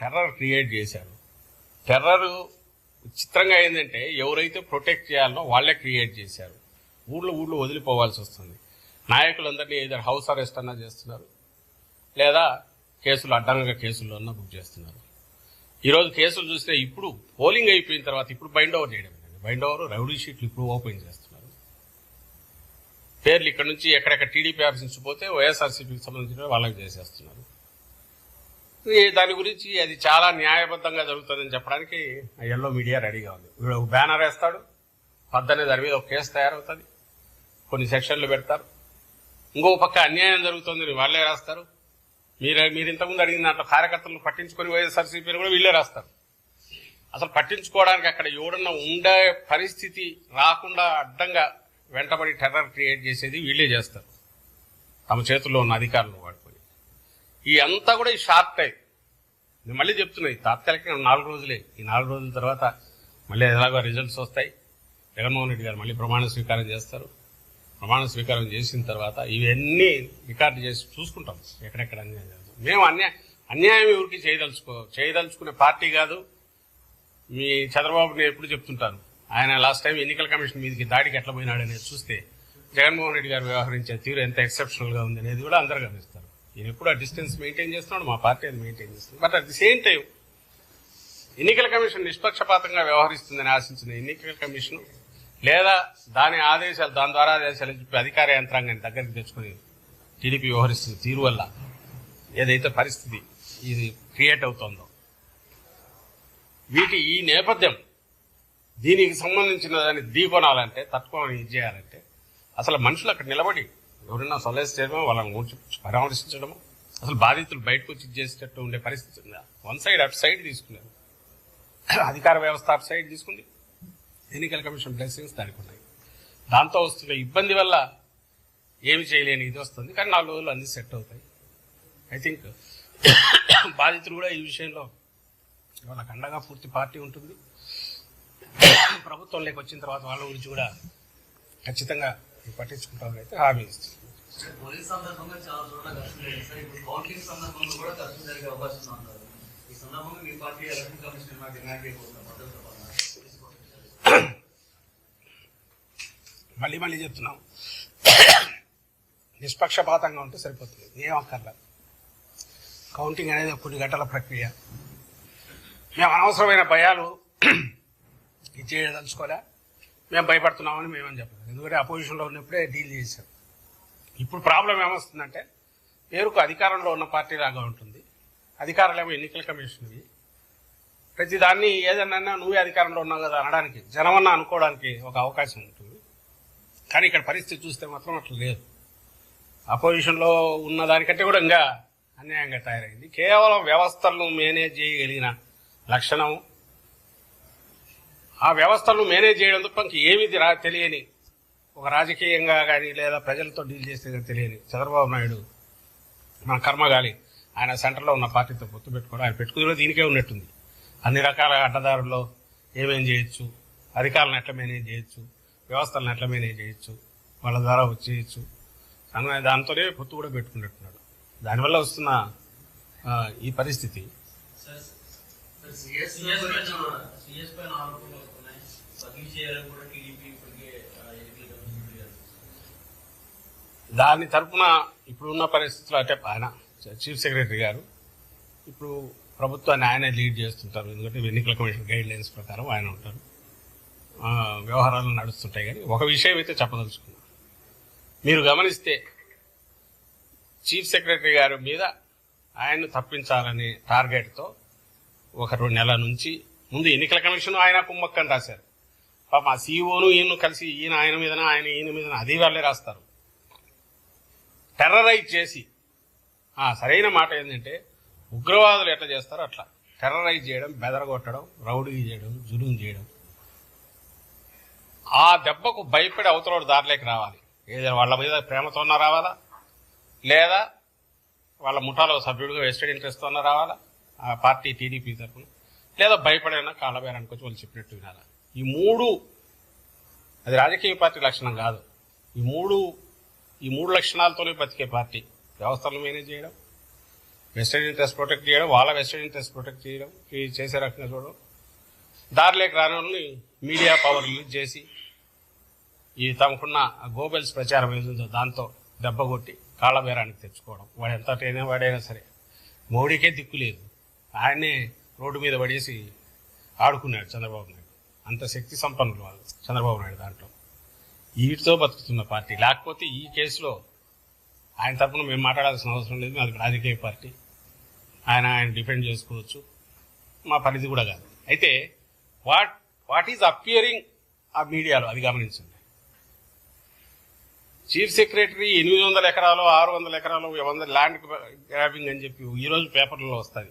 Terror create చేశారు. Terror చిత్రంగా ఏంటంటే ఎవరైతే ప్రొటెక్ట్ చేయాలనో వాళ్ళే క్రియేట్ చేశారు. ఊళ్ళో ఊళ్ళో వదిలిపోవాల్సి వస్తుంది. నాయకులందరినీ ఏదో హౌస్ అరెస్ట్ అన్నా చేస్తున్నారు. లేదా కేసులు అడ్డంగా కేసుల్లో అన్నా బుక్ చేస్తున్నారు. ఈరోజు కేసులు చూస్తే ఇప్పుడు పోలింగ్ అయిపోయిన తర్వాత ఇప్పుడు బైండ్ ఓవర్ చేయడం బైండ్ ఓవర్ రౌడీ షీట్లు ఇప్పుడు ఓపెన్ చేస్తున్నారు. పేర్లు ఇక్కడ నుంచి ఎక్కడెక్కడ టీడీపీ ఆఫీస్ నుంచి పోతే వైఎస్ఆర్సీపీకి సంబంధించిన వాళ్ళకి చేసేస్తున్నారు. దాని గురించి అది చాలా న్యాయబద్ధంగా జరుగుతుందని చెప్పడానికి ఎల్లో మీడియా రెడీగా ఉంది. వీడు ఒక బ్యానర్ వేస్తాడు పద్దనే దాని మీద ఒక కేసు తయారవుతుంది. కొన్ని సెక్షన్లు పెడతారు. ఇంకో పక్క అన్యాయం జరుగుతుంది వాళ్ళే రాస్తారు. మీరు మీరు ఇంతకుముందు అడిగిన దాంట్లో కార్యకర్తలను పట్టించుకొని వైఎస్ఆర్సీపీని కూడా వీళ్ళే రాస్తారు. అసలు పట్టించుకోవడానికి అక్కడ ఎవడన్నా ఉండే పరిస్థితి రాకుండా అడ్డంగా వెంటబడి టెర్రర్ క్రియేట్ చేసేది వీళ్ళే చేస్తారు. తమ చేతుల్లో ఉన్న అధికారులు వాడుకొని ఈ అంతా కూడా ఈ షార్ట్ టైం నేను మళ్ళీ చెప్తున్నా ఈ నాలుగు రోజులే. ఈ నాలుగు రోజుల తర్వాత మళ్ళీ ఎలాగో రిజల్ట్స్ వస్తాయి. జగన్మోహన్ రెడ్డి గారు మళ్ళీ ప్రమాణ స్వీకారం చేస్తారు. ప్రమాణ స్వీకారం చేసిన తర్వాత ఇవన్నీ రికార్డు చేసి చూసుకుంటాం. ఎక్కడెక్కడ అన్యాయం జరుగుతుంది. మేము అన్యాయం అన్యాయం ఎవరికి చేయదలుచుకో చేయదలుచుకునే పార్టీ కాదు. మీ చంద్రబాబు నేను ఎప్పుడు చెప్తుంటాను ఆయన లాస్ట్ టైం ఎన్నికల కమిషన్ మీదకి దాడికి ఎట్లా పోయినాడు అనేది చూస్తే జగన్మోహన్ రెడ్డి గారు వ్యవహరించే తీరు ఎంత ఎక్సెప్షనల్గా ఉంది అనేది కూడా అందరూ గమనిస్తారు. నేను ఎప్పుడు ఆ డిస్టెన్స్ మెయింటైన్ చేస్తున్నాడు మా పార్టీ అది మెయింటైన్ చేస్తుంది. But at the same time ఎన్నికల కమిషన్ నిష్పక్షపాతంగా వ్యవహరిస్తుందని ఆశించిన ఎన్నికల కమిషన్ లేదా దాని ఆదేశాలు దాని ద్వారా ఆదేశాలు చెప్పి అధికార యంత్రాంగాన్ని దగ్గరికి తెచ్చుకుని టీడీపీ వ్యవహరిస్తున్న తీరు వల్ల ఏదైతే పరిస్థితి ఇది క్రియేట్ అవుతుందో. వీటి ఈ నేపథ్యం దీనికి సంబంధించిన దాన్ని ఢీకొనాలంటే తత్వం ఇది చేయాలంటే అసలు మనుషులు అక్కడ నిలబడి ఎవరైనా సలహా చేయడమో వాళ్ళని గురించి పరామర్శించడము? అసలు బాధితులు బయటకు వచ్చి చేసేటట్టు ఉండే పరిస్థితి ఉందా? వన్ సైడ్ అటు సైడ్ తీసుకున్నారు. అధికార వ్యవస్థ అటు సైడ్ తీసుకుంది. ఎన్నికల కమిషన్ బ్లెస్సింగ్స్ దానికి ఉన్నాయి దాంతో వస్తున్న ఇబ్బంది వల్ల ఏమి చేయలేని ఇది వస్తుంది. కానీ నాలుగు రోజులు అన్ని సెట్ అవుతాయి. ఐ థింక్ బాధితులు కూడా ఈ విషయంలో వాళ్ళకి అండగా పూర్తి పార్టీ ఉంటుంది. ప్రభుత్వంలోకి వచ్చిన తర్వాత వాళ్ళ గురించి కూడా ఖచ్చితంగా పట్టించుకుంటామని అయితే హామీ ఇస్తుంది మళ్ళీ మళ్ళీ చెప్తున్నాం. నిష్పక్షపాతంగా ఉంటే సరిపోతుంది. ఏం అక్కర్లా. కౌంటింగ్ అనేది కొన్ని గంటల ప్రక్రియ. మేము అనవసరమైన భయాలు ఇచ్చేయదలుచుకోలే. మేము భయపడుతున్నామని మేమని చెప్పలేదు. ఎందుకంటే అపోజిషన్లో ఉన్నప్పుడే డీల్ చేశాం. ఇప్పుడు ప్రాబ్లం ఏమొస్తుందంటే పేరుకు అధికారంలో ఉన్న పార్టీ లాగా ఉంటుంది. అధికారులేమో ఎన్నికల కమిషన్వి ప్రతి దాన్ని ఏదన్నా నువ్వే అధికారంలో ఉన్నావు కదా అనడానికి జనమన్నా అనుకోవడానికి ఒక అవకాశం ఉంటుంది. కానీ ఇక్కడ పరిస్థితి చూస్తే మాత్రం అట్లా లేదు. అపోజిషన్లో ఉన్న దానికంటే కూడా ఇంకా అన్యాయంగా తయారైంది. కేవలం వ్యవస్థలను మేనేజ్ చేయగలిగిన లక్షణం ఆ వ్యవస్థను మేనేజ్ చేయడం తప్ప ఇంక ఏమిది రా తెలియని ఒక రాజకీయంగా కానీ లేదా ప్రజలతో డీల్ చేస్తే కానీ తెలియని చంద్రబాబు నాయుడు మన కర్మగాలి. ఆయన సెంటర్లో ఉన్న పార్టీతో పొత్తు పెట్టుకోవడం ఆయన పెట్టుకుని దీనికే ఉన్నట్టుంది. అన్ని రకాల అడ్డదారుల్లో ఏమేం చేయొచ్చు? అధికారులను ఎట్లా మేనేజ్ చేయొచ్చు? వ్యవస్థలను ఎట్లా మేనేజ్ చేయొచ్చు? వాళ్ళ ద్వారా వచ్చేయచ్చు? అన్న దాంతోనే పొత్తు కూడా పెట్టుకున్నట్టున్నాడు. దానివల్ల వస్తున్న ఈ పరిస్థితి. సిఎస్ సిఎస్ పైన ఆరోపణలు వస్తున్నాయి. బదిలీ చేయాలని కూడా టీడీపీ ఇప్పటికే ఆ, ఎన్నికల కమిషన్ ఫిర్యాదు దాని తరపున ఇప్పుడున్న పరిస్థితుల్లో అంటే ఆయన చీఫ్ సెక్రటరీ గారు ఇప్పుడు ప్రభుత్వాన్ని ఆయనే లీడ్ చేస్తుంటారు. ఎందుకంటే ఎన్నికల కమిషన్ గైడ్ లైన్స్ ప్రకారం ఆయన ఉంటారు. ఆ, వ్యవహారాలు నడుస్తుంటాయి కానీ ఒక విషయం అయితే చెప్పదలుచుకున్నాను. మీరు గమనిస్తే చీఫ్ సెక్రటరీ గారి మీద ఆయన్ను తప్పించాలనే టార్గెట్తో ఒక రెండు నెలల నుంచి. ముందు ఎన్నికల కమిషన్ ఆయన కుమ్మక్కని రాశారు. పాప ఆ సీఈఓను ఈయన కలిసి ఈయన ఆయన మీదన ఆయన ఈయన మీదన అది వాళ్ళే రాస్తారు. టెర్రరైజ్ చేసి సరైన మాట ఏంటంటే ఉగ్రవాదులు ఎట్లా చేస్తారో అట్లా. టెర్రరైజ్ చేయడం బెదరగొట్టడం రౌడీ చేయడం జులుం చేయడం. ఆ దెబ్బకు భయపడి అవతలోడు దారిలోకి రావాలి. ఏదైనా వాళ్ళ మీద ప్రేమతోన్నా రావాలా? లేదా వాళ్ళ ముఠాలో సభ్యుడిగా వెస్టెడ్ ఇంట్రెస్ట్తో రావాలా? ఆ పార్టీ టీడీపీ తరఫున. లేదా భయపడైనా కాళ్ళబేరానికి వచ్చి వాళ్ళు చెప్పినట్టు వినాలా? ఈ మూడు అది రాజకీయ పార్టీ లక్షణం కాదు. ఈ మూడు ఈ మూడు లక్షణాలతోనే బతికే పార్టీ. వ్యవస్థలను మేనేజ్ చేయడం వెస్టర్న్ ఇంట్రెస్ట్ ప్రొటెక్ట్ చేయడం వాళ్ళ వెస్టర్న్ ఇంట్రెస్ట్ ప్రొటెక్ట్ చేయడం ఈ చేసే రకంగా చూడడం. దారిలోకి రాని వాళ్ళని మీడియా పవర్ యూజ్ చేసి ఈ తమకున్న గోబెల్స్ ప్రచారం ఏదుందో దాంతో దెబ్బ కొట్టి కాళ్ళబేరానికి తెచ్చుకోవడం. వాడు ఎంత ట్రైన్ వాడైనా సరే. మోడీకే దిక్కు లేదు. ఆయన్నే రోడ్డు మీద పడేసి ఆడుకున్నాడు చంద్రబాబు నాయుడు. అంత శక్తి సంపన్నులు వాళ్ళు చంద్రబాబు నాయుడు దాంట్లో. వీటితో బతుకుతున్న పార్టీ. లేకపోతే ఈ కేసులో ఆయన తరఫున మేము మాట్లాడాల్సిన అవసరం లేదు. అది రాజకీయ పార్టీ. ఆయన ఆయన డిఫెండ్ చేసుకోవచ్చు. మా పరిధి కూడా కాదు. అయితే వాట్ వాట్ ఈజ్ అపియరింగ్ ఆ మీడియాలో? అది గమనించండి. చీఫ్ సెక్రటరీ ఎనిమిది వందల ఎకరాలు ఆరు వందల ఎకరాలు వంద ల్యాండ్ గ్రాబింగ్ అని చెప్పి ఈ రోజు పేపర్లలో వస్తుంది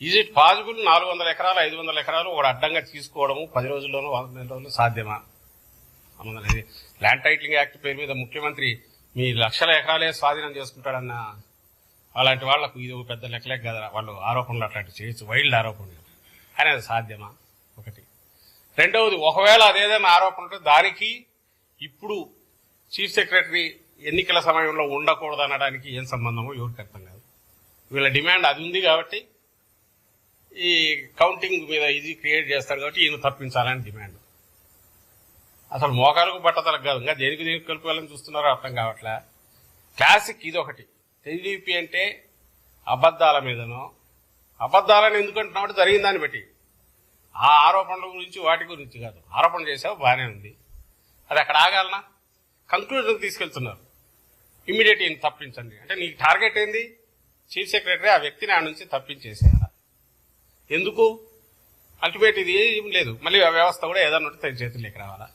ఈజ్ ఇట్ పాసిబుల్ నాలుగు వందల ఎకరాలు ఐదు వందల ఎకరాలు ఒక అడ్డంగా తీసుకోవడము పది రోజుల్లోనూ వంద నెల రోజులు సాధ్యమా? అనేది ల్యాండ్ టైటిలింగ్ యాక్ట్ పేరు మీద ముఖ్యమంత్రి మీ లక్షల ఎకరాలే స్వాధీనం చేసుకుంటాడన్న అలాంటి వాళ్ళకు ఇది ఒక పెద్ద లెక్కలేక కదా వాళ్ళు ఆరోపణలు అట్లాంటివి చేయొచ్చు. వైల్డ్ ఆరోపణలు. అనేది అది సాధ్యమా? ఒకటి. రెండవది ఒకవేళ అదేదైనా ఆరోపణ ఉంటే దానికి ఇప్పుడు చీఫ్ సెక్రటరీ ఎన్నికల సమయంలో ఉండకూడదు అనడానికి ఏం సంబంధమో ఎవరికి అర్థం కాదు. వీళ్ళ డిమాండ్ అది ఉంది కాబట్టి ఈ కౌంటింగ్ మీద ఇది క్రియేట్ చేస్తాడు కాబట్టి ఈయన తప్పించాలని డిమాండ్. అసలు మోకాలకు బట్టతలకు కాదు ఇంకా దేనికి దేనికి కలుపుకోవాలని చూస్తున్నారో అర్థం కావట్లే? క్లాసిక్ ఇది ఒకటి. టీడీపీ అంటే అబద్ధాల మీదనో అబద్ధాలను ఎందుకంటున్నామంటే జరిగిన దాన్ని బట్టి. ఆ ఆరోపణల గురించి వాటి గురించి కాదు. ఆరోపణ చేసావు బాగానే ఉంది. అది అక్కడ ఆగాలనా? కంక్లూజన్ తీసుకెళ్తున్నారు. ఇమీడియట్ ఈయన తప్పించండి. అంటే నీకు టార్గెట్ ఏంది? చీఫ్ సెక్రటరీ ఆ వ్యక్తిని ఆ నుంచి తప్పించేసేయాల ఎందుకు? అల్టిమేట్ ఇది ఏం లేదు. మళ్ళీ ఆ వ్యవస్థ కూడా ఏదన్నా ఉంటే తన చేతుల్లోకి రావాలా?